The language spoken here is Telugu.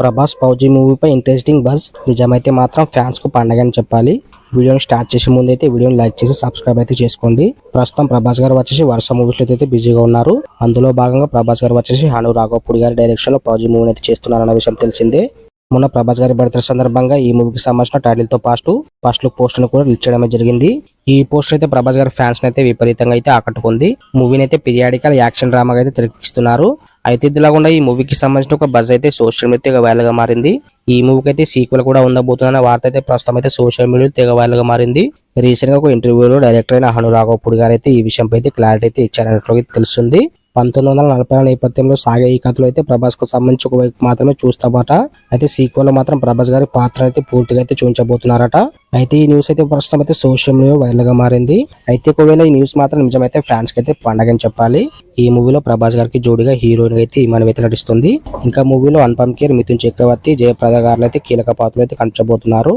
ప్రభాస్ పౌజీ మూవీపై ఇంట్రెస్టింగ్ బజ్ నిజమైతే మాత్రం ఫ్యాన్స్కు పండగ అని చెప్పాలి. వీడియోని స్టార్ట్ చేసే ముందు అయితే వీడియోని లైక్ చేసి సబ్స్క్రైబ్ అయితే చేసుకోండి. ప్రస్తుతం ప్రభాస్ గారు వచ్చేసి వరుస మూవీస్లో అయితే బిజీగా ఉన్నారు. అందులో భాగంగా ప్రభాస్ గారు వచ్చేసి హను రాఘవపూడి గారి డైరెక్షన్లో పౌజీ మూవీని అయితే చేస్తున్నారన్న విషయం తెలిసిందే. మొన్న ప్రభాస్ గారి బర్త్డే సందర్భంగా ఈ మూవీకి సంబంధించిన టైటిల్తో పాటు ఫస్ట్ లుక్ పోస్టర్ కూడా రిలీజ్ చేయడమే జరిగింది. ఈ పోస్టర్ అయితే ప్రభాస్ గారి ఫ్యాన్స్ అయితే విపరీతంగా అయితే ఆకట్టుకుంది. మూవీని అయితే పిరియాడికల్ యాక్షన్ డ్రామాగా అయితే తెరిపిస్తున్నారు. అయితే ఇదిలాగుండా ఈ మూవీకి సంబంధించిన ఒక బజ్ అయితే సోషల్ మీడియా తెగ వైరల్గా మారింది. ఈ మూవీకి అయితే సీక్వెల్ కూడా ఉండబోతుందన్న వార్త అయితే ప్రస్తుతం అయితే సోషల్ మీడియాలో తెగ వైరల్గా మారింది. రీసెంట్గా ఒక ఇంటర్వ్యూలో డైరెక్టర్ అయిన హను రాఘవపూడి గారు అయితే ఈ విషయంపై అయితే క్లారిటీ అయితే ఇచ్చారన్నట్లు అయితే తెలుస్తుంది. పంతొమ్మిది వందల నలభై నేపథ్యంలో సాగే ఈ కథలో అయితే ప్రభాస్కు సంబంధించి ఒక వైపు మాత్రమే చూస్తామట. అయితే సీక్వెల్లో మాత్రం ప్రభాస్ గారి పాత్ర అయితే పూర్తిగా అయితే చూపించబోతున్నారట. అయితే ఈ న్యూస్ అయితే ప్రస్తుతం అయితే సోషల్ మీడియా వైరల్గా మారింది. అయితే ఒకవేళ ఈ న్యూస్ మాత్రం నిజమైతే ఫ్యాన్స్కి అయితే పండగ అని చెప్పాలి. ఈ మూవీలో ప్రభాస్ గారికి జోడిగా హీరోయిన్ అయితే ఈమెను అయితే నటిస్తుంది. ఇంకా మూవీలో అనుపమ్ కేర్ మిథున్ చక్రవర్తి జయప్రద గారు అయితే కీలక పాత్రలు అయితే కనిపించబోతున్నారు.